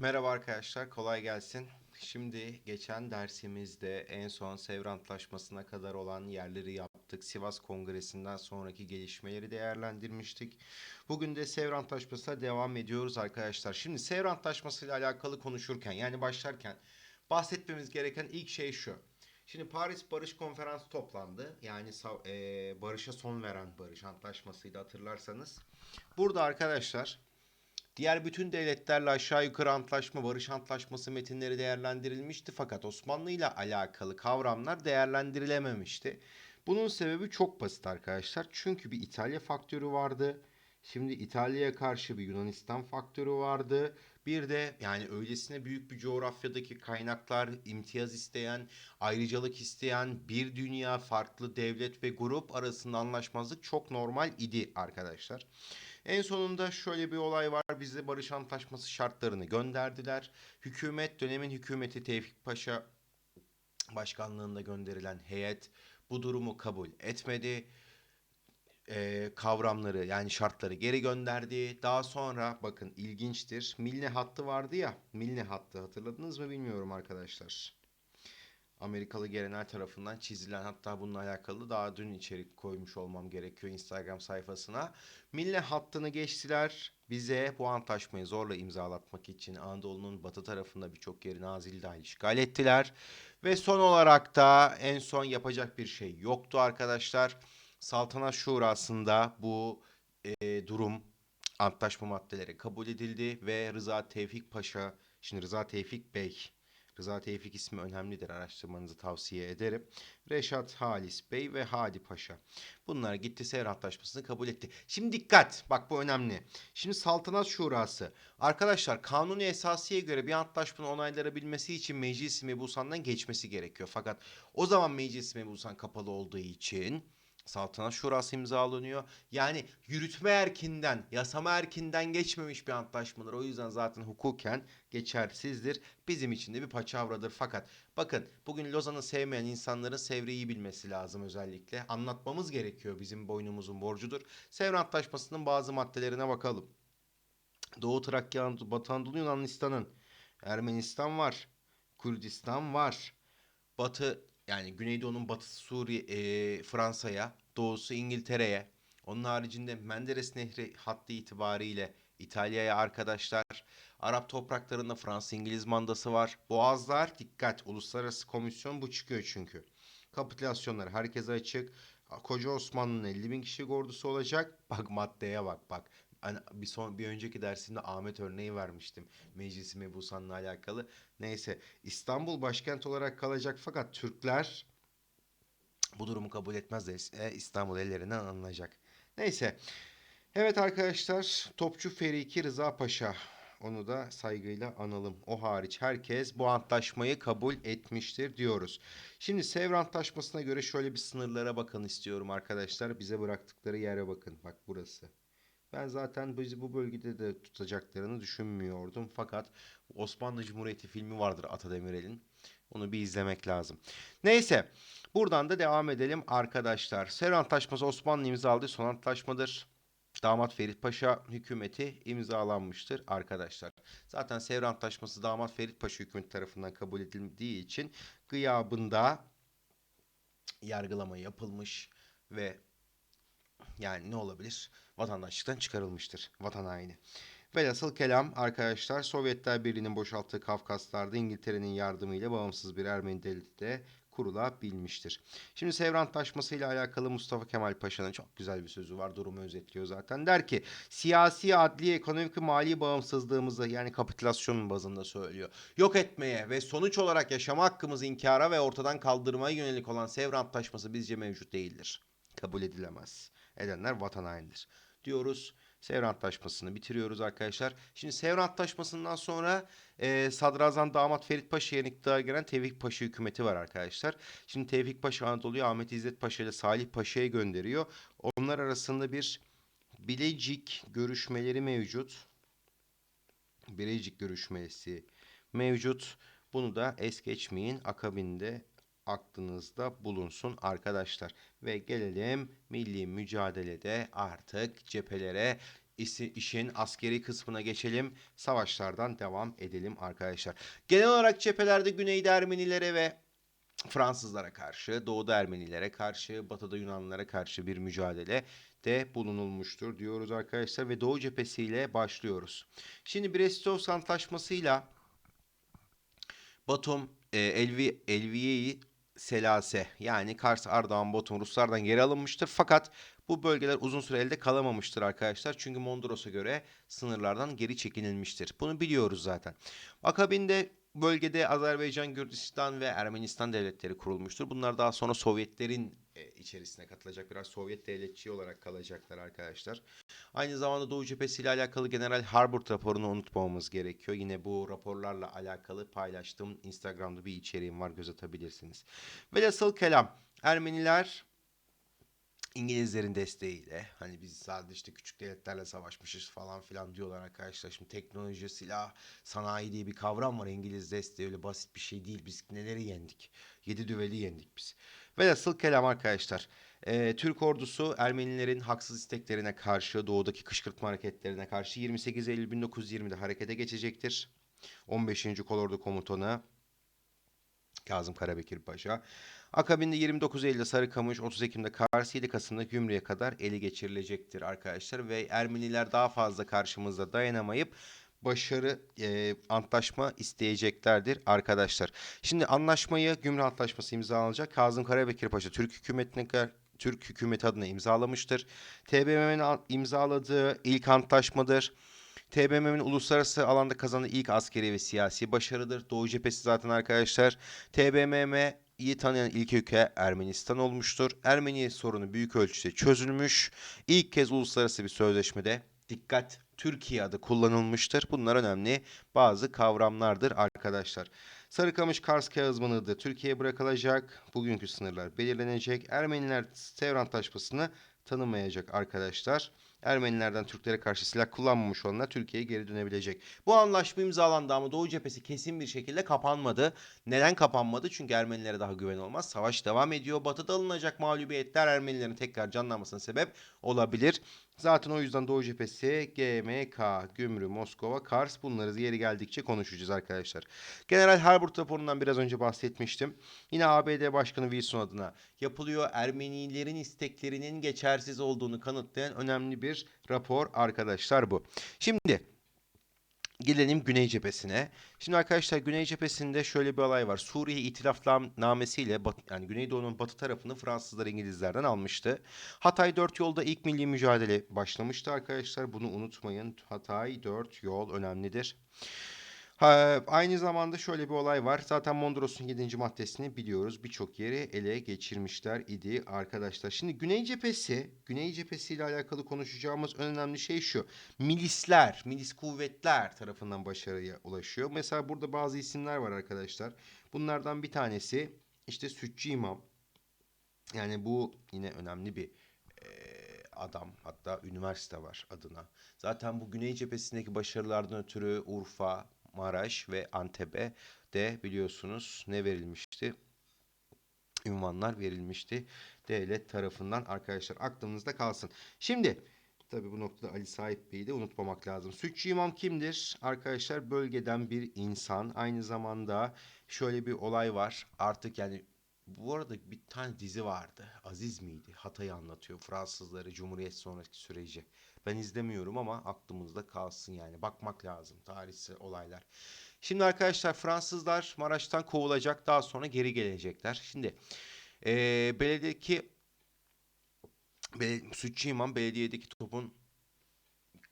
Merhaba arkadaşlar, kolay gelsin. Şimdi geçen dersimizde en son Sevr Antlaşması'na kadar olan yerleri yaptık. Sivas Kongresi'nden sonraki gelişmeleri değerlendirmiştik. Bugün de Sevr Antlaşması'na devam ediyoruz arkadaşlar. Şimdi Sevr Antlaşması ile alakalı konuşurken yani başlarken bahsetmemiz gereken ilk şey şu. Şimdi Paris Barış Konferansı toplandı. Yani eee, barışa son veren barış antlaşmasıydı hatırlarsanız. Burada arkadaşlar Diğer bütün devletlerle aşağı yukarı antlaşma, barış antlaşması metinleri değerlendirilmişti fakat Osmanlı ile alakalı kavramlar değerlendirilememişti. Bunun sebebi çok basit arkadaşlar. Çünkü bir İtalya faktörü vardı. Şimdi İtalya'ya karşı bir Yunanistan faktörü vardı. Bir de yani öylesine büyük bir coğrafyadaki kaynaklar, imtiyaz isteyen, ayrıcalık isteyen bir dünya farklı devlet ve grup arasında anlaşmazlık çok normal idi arkadaşlar. En sonunda şöyle bir olay var. Bize barış antlaşması şartlarını gönderdiler. Hükümet, dönemin hükümeti Tevfik Paşa başkanlığında gönderilen heyet bu durumu kabul etmedi. Ee, kavramları yani şartları geri gönderdi. Daha sonra bakın ilginçtir. Milne hattı vardı ya. Milne hattı hatırladınız mı bilmiyorum arkadaşlar. Amerikalı general tarafından çizilen hatta bununla alakalı daha dün içerik koymuş olmam gerekiyor Instagram sayfasına. Milne hattını geçtiler. Bize bu antlaşmayı zorla imzalatmak için Anadolu'nun batı tarafında birçok yeri Nazilli dahil işgal ettiler. Ve son olarak da en son yapacak bir şey yoktu arkadaşlar. Saltanat Şurası'nda bu e, durum antlaşma maddeleri kabul edildi ve Rıza Tevfik Paşa, şimdi Rıza Tevfik Bey Rıza Tevfik ismi önemlidir araştırmanızı tavsiye ederim. Reşat Halis Bey ve Hadi Paşa. Bunlar gitti Sevr Antlaşması'nı kabul etti. Şimdi dikkat bak bu önemli. Şimdi Saltanat Şurası. Arkadaşlar kanuni esasiye göre bir antlaşmanın onaylanabilmesi için Meclis-i Mebusan'dan geçmesi gerekiyor. Fakat o zaman Meclis-i Mebusan kapalı olduğu için Saltanat Şurası imzalanıyor. Yani yürütme erkinden, yasama erkinden geçmemiş bir antlaşmadır. O yüzden zaten hukuken geçersizdir. Bizim için de bir paçavradır. Fakat bakın bugün Lozan'ı sevmeyen insanların Sevre'yi bilmesi lazım özellikle. Anlatmamız gerekiyor bizim boynumuzun borcudur. Sevr Antlaşması'nın bazı maddelerine bakalım. Doğu Trakya, Batı Anadolu Yunanistan'ın, Ermenistan var, Kürdistan var, Batı yani Güneydoğu'nun batısı Suriye, e, Fransa'ya, doğusu İngiltere'ye, onun haricinde Menderes Nehri hattı itibariyle İtalya'ya arkadaşlar, Arap topraklarında Fransa-İngiliz mandası var. Boğazlar dikkat, uluslararası komisyon bu çıkıyor çünkü. Kapitülasyonlar herkese açık. Koca Osmanlı'nın 50 bin kişilik ordusu olacak. Bak maddeye bak bak. Hani bir son bir önceki dersimde Ahmet örneği vermiştim. Meclisi Mebusan'la alakalı. Neyse İstanbul başkent olarak kalacak fakat Türkler bu durumu kabul etmezlerse İstanbul ellerinden alınacak. Neyse. Evet arkadaşlar Topçu Feriki Rıza Paşa. Onu da saygıyla analım. O hariç herkes bu antlaşmayı kabul etmiştir diyoruz. Şimdi Sevr Antlaşması'na göre şöyle bir sınırlara bakın istiyorum arkadaşlar. Bize bıraktıkları yere bakın. Bak burası. Ben zaten bizi bu bölgede de tutacaklarını düşünmüyordum. Fakat Osmanlı Cumhuriyeti filmi vardır Ata Demirer'in. Onu bir izlemek lazım. Neyse. Buradan da devam edelim arkadaşlar. Sevr Antlaşması Osmanlı imzaladığı son antlaşmadır. Damat Ferit Paşa hükümeti imzalanmıştır arkadaşlar. Zaten Sevr Antlaşması Damat Ferit Paşa hükümeti tarafından kabul edildiği için gıyabında yargılama yapılmış ve yani ne olabilir? Vatandaşlıktan çıkarılmıştır. Vatan haini. Velhasıl kelam arkadaşlar Sovyetler Birliği'nin boşalttığı Kafkaslar'da İngiltere'nin yardımıyla bağımsız bir Ermeni devleti de kurulabilmiştir. Şimdi Sevr Antlaşması ile alakalı Mustafa Kemal Paşa'nın çok güzel bir sözü var. Durumu özetliyor zaten. Der ki siyasi, adli, ekonomik ve mali bağımsızlığımızı yani kapitülasyonun bazında söylüyor. Yok etmeye ve sonuç olarak yaşama hakkımızı inkara ve ortadan kaldırmaya yönelik olan Sevr Antlaşması bizce mevcut değildir. Kabul edilemez. Edenler vatan hainidir. Diyoruz. Sevr Antlaşması'nı bitiriyoruz arkadaşlar. Şimdi Sevr Antlaşması'ndan sonra e, Sadrazam Damat Ferit Paşa'ya iktidara gelen Tevfik Paşa hükümeti var arkadaşlar. Şimdi Tevfik Paşa Anadolu'yu Ahmet İzzet Paşa ile Salih Paşa'ya gönderiyor. Onlar arasında bir Bilecik görüşmeleri mevcut. Bilecik görüşmesi mevcut. Bunu da es geçmeyin. Akabinde aklınızda bulunsun arkadaşlar. Ve gelelim milli mücadelede artık cephelere işi- işin askeri kısmına geçelim. Savaşlardan devam edelim arkadaşlar. Genel olarak cephelerde Güneyde Ermenilere ve Fransızlara karşı, Doğuda Ermenilere karşı, Batıda Yunanlılara karşı bir mücadele de bulunulmuştur diyoruz arkadaşlar ve Doğu cephesiyle başlıyoruz. Şimdi Brest-Litovsk Antlaşması'yla Batum, e, Elvi, Elviye'yi Selase yani Kars, Ardahan, Batum Ruslardan geri alınmıştır. Fakat bu bölgeler uzun süre elde kalamamıştır arkadaşlar. Çünkü Mondros'a göre sınırlardan geri çekililmiştir. Bunu biliyoruz zaten. Akabinde bölgede Azerbaycan, Gürcistan ve Ermenistan devletleri kurulmuştur. Bunlar daha sonra Sovyetlerin içerisine katılacak. Biraz Sovyet devletçi olarak kalacaklar arkadaşlar. Aynı zamanda Doğu Cephesi ile alakalı General Harburt raporunu unutmamamız gerekiyor. Yine bu raporlarla alakalı paylaştığım Instagram'da bir içeriğim var göz atabilirsiniz. Velhasıl kelam Ermeniler İngilizlerin desteğiyle hani biz sadece işte küçük devletlerle savaşmışız falan filan diyorlar arkadaşlar. Şimdi teknoloji, silah, sanayi diye bir kavram var. İngiliz desteği öyle basit bir şey değil. Biz neleri yendik? Yedi düveli yendik biz. Velhasıl kelam arkadaşlar. Ee, Türk ordusu Ermenilerin haksız isteklerine karşı, doğudaki kışkırtma hareketlerine karşı 28 Eylül 1920'de harekete geçecektir. 15. Kolordu Komutanı Kazım Karabekir Paşa. Akabinde 29 Eylül'de Sarıkamış, 30 Ekim'de Kars, 7 Kasım'da Gümrü'ye kadar ele geçirilecektir arkadaşlar. Ve Ermeniler daha fazla karşımızda dayanamayıp başarı e, antlaşma isteyeceklerdir arkadaşlar. Şimdi anlaşmayı Gümrü Antlaşması imzalanacak. Kazım Karabekir Paşa Türk hükümetine Türk hükümeti adına imzalamıştır. TBMM'nin imzaladığı ilk antlaşmadır. TBMM'nin uluslararası alanda kazandığı ilk askeri ve siyasi başarıdır. Doğu cephesi zaten arkadaşlar. TBMM'yi tanıyan ilk ülke Ermenistan olmuştur. Ermeni sorunu büyük ölçüde çözülmüş. İlk kez uluslararası bir sözleşmede dikkat Türkiye adı kullanılmıştır. Bunlar önemli bazı kavramlardır arkadaşlar. Sarıkamış Kars Kağızmanı da Türkiye'ye bırakılacak. Bugünkü sınırlar belirlenecek. Ermeniler Sevr Antlaşması'nı tanımayacak arkadaşlar. Ermenilerden Türklere karşı silah kullanmamış olanlar Türkiye'ye geri dönebilecek. Bu anlaşma imzalandı ama Doğu cephesi kesin bir şekilde kapanmadı. Neden kapanmadı? Çünkü Ermenilere daha güven olmaz. Savaş devam ediyor. Batı'da alınacak mağlubiyetler Ermenilerin tekrar canlanmasına sebep olabilir. Zaten o yüzden Doğu cephesi, GMK, Gümrü, Moskova, Kars bunları yeri geldikçe konuşacağız arkadaşlar. General Harburt raporundan biraz önce bahsetmiştim. Yine ABD Başkanı Wilson adına yapılıyor. Ermenilerin isteklerinin geçersiz olduğunu kanıtlayan önemli bir rapor arkadaşlar bu. Şimdi Gelelim Güney cephesine. Şimdi arkadaşlar Güney cephesinde şöyle bir olay var. Suriye itilafnamesiyle Bat- yani Güneydoğu'nun batı tarafını Fransızlar İngilizlerden almıştı. Hatay 4 yolda ilk milli mücadele başlamıştı arkadaşlar. Bunu unutmayın. Hatay 4 yol önemlidir. Ha, aynı zamanda şöyle bir olay var. Zaten Mondros'un 7. maddesini biliyoruz. Birçok yeri ele geçirmişler idi arkadaşlar. Şimdi Güney cephesi, Güney cephesi ile alakalı konuşacağımız önemli şey şu. Milisler, milis kuvvetler tarafından başarıya ulaşıyor. Mesela burada bazı isimler var arkadaşlar. Bunlardan bir tanesi işte Sütçü İmam. Yani bu yine önemli bir adam. Hatta üniversite var adına. Zaten bu Güney cephesindeki başarılardan ötürü Urfa, Maraş ve Antep'e de biliyorsunuz ne verilmişti? Ünvanlar verilmişti devlet tarafından arkadaşlar aklınızda kalsın. Şimdi tabi bu noktada Ali Sahip Bey'i de unutmamak lazım. Sütçü İmam kimdir? Arkadaşlar bölgeden bir insan. Aynı zamanda şöyle bir olay var. Artık yani bu arada bir tane dizi vardı. Aziz miydi? Hatay'ı anlatıyor. Fransızları Cumhuriyet sonraki süreci. Ben izlemiyorum ama aklımızda kalsın yani. Bakmak lazım tarihsel olaylar. Şimdi arkadaşlar Fransızlar Maraş'tan kovulacak. Daha sonra geri gelecekler. Şimdi eee belediyedeki Bel Sütçü İmam belediyedeki topun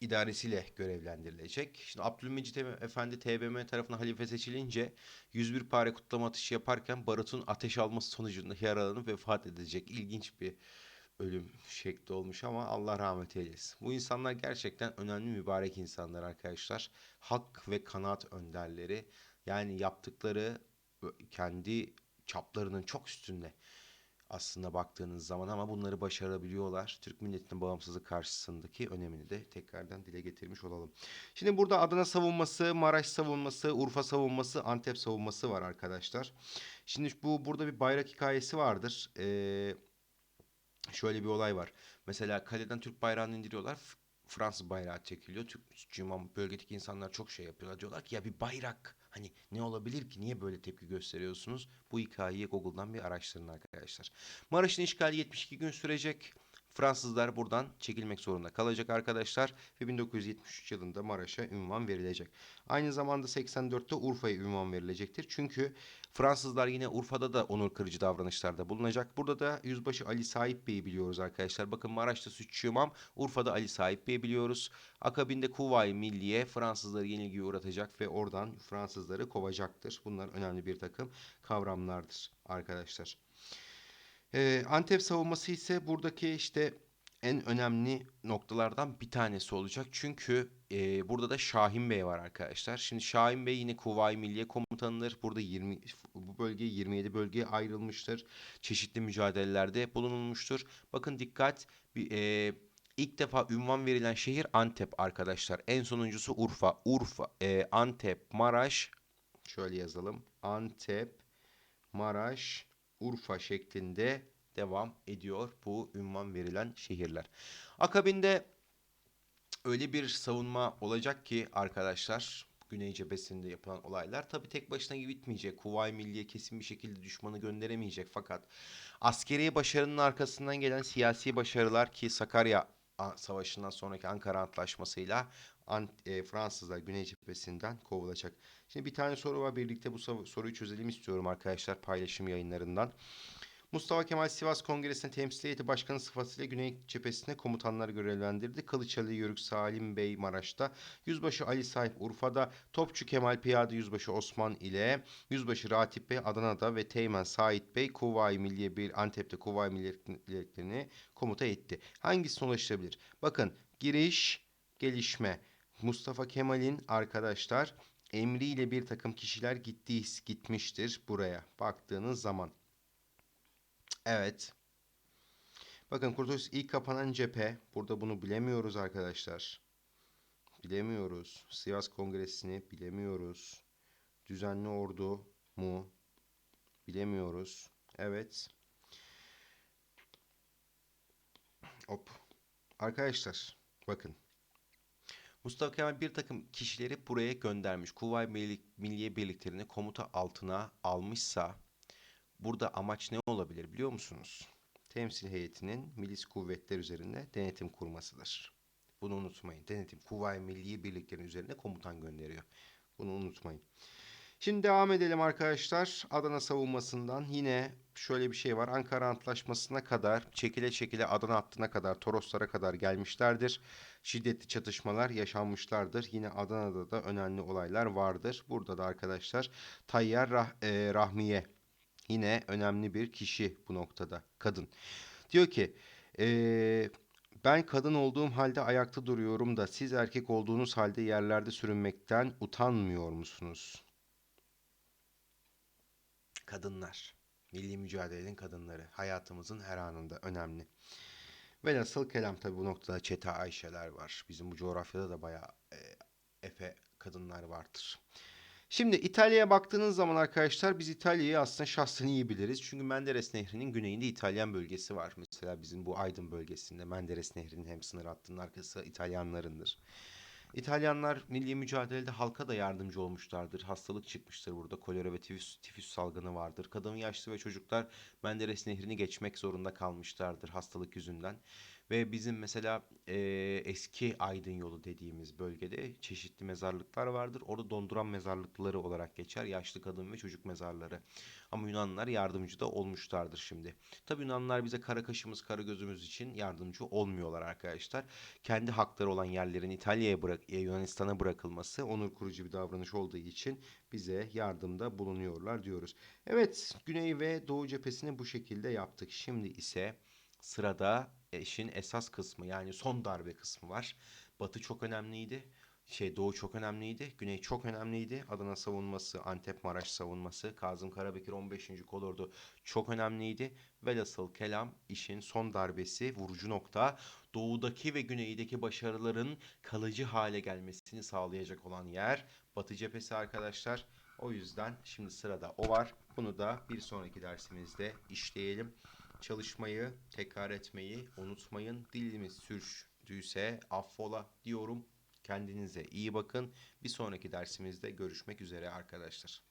idaresiyle görevlendirilecek. Şimdi Abdülmecit Efendi TBMM tarafından halife seçilince 101 pare kutlama atışı yaparken barutun ateş alması sonucunda yaralanıp vefat edecek. İlginç bir ölüm şekli olmuş ama Allah rahmet eylesin. Bu insanlar gerçekten önemli mübarek insanlar arkadaşlar. Hak ve kanaat önderleri. Yani yaptıkları kendi çaplarının çok üstünde aslında baktığınız zaman ama bunları başarabiliyorlar. Türk milletinin bağımsızlık karşısındaki önemini de tekrardan dile getirmiş olalım. Şimdi burada Adana savunması, Maraş savunması, Urfa savunması, Antep savunması var arkadaşlar. Şimdi bu burada bir bayrak hikayesi vardır. Ee, şöyle bir olay var. Mesela kaleden Türk bayrağını indiriyorlar. Fransız bayrağı çekiliyor. Türk Müslüman bölgedeki insanlar çok şey yapıyorlar. Diyorlar ki ya bir bayrak hani ne olabilir ki? Niye böyle tepki gösteriyorsunuz? Bu hikayeyi Google'dan bir araştırın arkadaşlar. Maraş'ın işgali 72 gün sürecek. Fransızlar buradan çekilmek zorunda kalacak arkadaşlar ve 1973 yılında Maraş'a ünvan verilecek. Aynı zamanda 84'te Urfa'ya ünvan verilecektir. Çünkü Fransızlar yine Urfa'da da onur kırıcı davranışlarda bulunacak. Burada da Yüzbaşı Ali Sahip Bey'i biliyoruz arkadaşlar. Bakın Maraş'ta Sütçü İmam, Urfa'da Ali Sahip Bey'i biliyoruz. Akabinde Kuvayi Milliye Fransızları yenilgiye uğratacak ve oradan Fransızları kovacaktır. Bunlar önemli bir takım kavramlardır arkadaşlar. Ee, Antep savunması ise buradaki işte en önemli noktalardan bir tanesi olacak. Çünkü e, burada da Şahin Bey var arkadaşlar. Şimdi Şahin Bey yine Kuvayi Milliye Komutanı'dır. Burada 20 bu bölge 27 bölgeye ayrılmıştır. Çeşitli mücadelelerde bulunulmuştur. Bakın dikkat bir, e, ilk defa ünvan verilen şehir Antep arkadaşlar. En sonuncusu Urfa. Urfa, e, Antep, Maraş. Şöyle yazalım. Antep, Maraş, Urfa şeklinde devam ediyor bu ünvan verilen şehirler. Akabinde öyle bir savunma olacak ki arkadaşlar Güney cephesinde yapılan olaylar tabi tek başına bitmeyecek. Kuvayi Milliye kesin bir şekilde düşmanı gönderemeyecek fakat askeri başarının arkasından gelen siyasi başarılar ki Sakarya Savaşı'ndan sonraki Ankara Antlaşması'yla Ant- e, Fransızlar Güney cephesinden kovulacak. Şimdi bir tane soru var. Birlikte bu sor- soruyu çözelim istiyorum arkadaşlar paylaşım yayınlarından. Mustafa Kemal Sivas Kongresi'ne temsil heyeti başkanı sıfatıyla Güney cephesine komutanlar görevlendirdi. Kılıçalı Yörük Salim Bey Maraş'ta, Yüzbaşı Ali Sahip Urfa'da, Topçu Kemal Piyade Yüzbaşı Osman ile Yüzbaşı Ratip Bey Adana'da ve Teğmen Sait Bey Kuvayi Milliye bir Antep'te Kuvayi Milliye Birliklerini komuta etti. Hangisine ulaşılabilir? Bakın giriş, gelişme. Mustafa Kemal'in arkadaşlar emriyle bir takım kişiler gitti, gitmiştir buraya baktığınız zaman. Evet. Bakın Kurtuluş ilk kapanan cephe. Burada bunu bilemiyoruz arkadaşlar. Bilemiyoruz. Sivas Kongresi'ni bilemiyoruz. Düzenli ordu mu? Bilemiyoruz. Evet. Hop. Arkadaşlar bakın. Mustafa Kemal bir takım kişileri buraya göndermiş. Milli- Milliye Birliklerini komuta altına almışsa burada amaç ne olabilir biliyor musunuz? Temsil heyetinin milis kuvvetler üzerinde denetim kurmasıdır. Bunu unutmayın. Denetim Kuvayi Milliye Birlikleri üzerine komutan gönderiyor. Bunu unutmayın. Şimdi devam edelim arkadaşlar. Adana savunmasından yine şöyle bir şey var. Ankara Antlaşması'na kadar çekile çekile Adana hattına kadar Toroslara kadar gelmişlerdir. Şiddetli çatışmalar yaşanmışlardır. Yine Adana'da da önemli olaylar vardır. Burada da arkadaşlar Tayyar Rah- e, Rahmiye yine önemli bir kişi bu noktada. Kadın. Diyor ki eee, ben kadın olduğum halde ayakta duruyorum da siz erkek olduğunuz halde yerlerde sürünmekten utanmıyor musunuz? Kadınlar. Milli mücadelenin kadınları. Hayatımızın her anında önemli. Velhasıl kelam tabi bu noktada Çeta Ayşeler var. Bizim bu coğrafyada da bayağı e, efe kadınlar vardır. Şimdi İtalya'ya baktığınız zaman arkadaşlar biz İtalya'yı aslında şahsen iyi biliriz. Çünkü Menderes Nehri'nin güneyinde İtalyan bölgesi var. Mesela bizim bu Aydın bölgesinde Menderes Nehri'nin hem sınır hattının arkası İtalyanlarındır. İtalyanlar milli mücadelede halka da yardımcı olmuşlardır. Hastalık çıkmıştır burada. Kolera ve tifüs, tifüs salgını vardır. Kadın, yaşlı ve çocuklar Menderes Nehri'ni geçmek zorunda kalmışlardır hastalık yüzünden. Ve bizim mesela e, eski Aydın yolu dediğimiz bölgede çeşitli mezarlıklar vardır. Orada donduran mezarlıkları olarak geçer. Yaşlı kadın ve çocuk mezarları. Ama Yunanlılar yardımcı da olmuşlardır şimdi. Tabii Yunanlılar bize kara kaşımız, kara gözümüz için yardımcı olmuyorlar arkadaşlar. Kendi hakları olan yerlerin İtalya'ya bırak, e, Yunanistan'a bırakılması onur kurucu bir davranış olduğu için bize yardımda bulunuyorlar diyoruz. Evet, Güney ve Doğu cephesini bu şekilde yaptık. Şimdi ise sırada işin esas kısmı yani son darbe kısmı var. Batı çok önemliydi. Şey Doğu çok önemliydi. Güney çok önemliydi. Adana savunması, Antep Maraş savunması, Kazım Karabekir 15. Kolordu çok önemliydi. Velhasıl kelam işin son darbesi, vurucu nokta doğudaki ve güneydeki başarıların kalıcı hale gelmesini sağlayacak olan yer Batı cephesi arkadaşlar. O yüzden şimdi sırada o var. Bunu da bir sonraki dersimizde işleyelim. Çalışmayı, tekrar etmeyi unutmayın. Dilimiz sürç, düştüyse affola diyorum. Kendinize iyi bakın. Bir sonraki dersimizde görüşmek üzere arkadaşlar.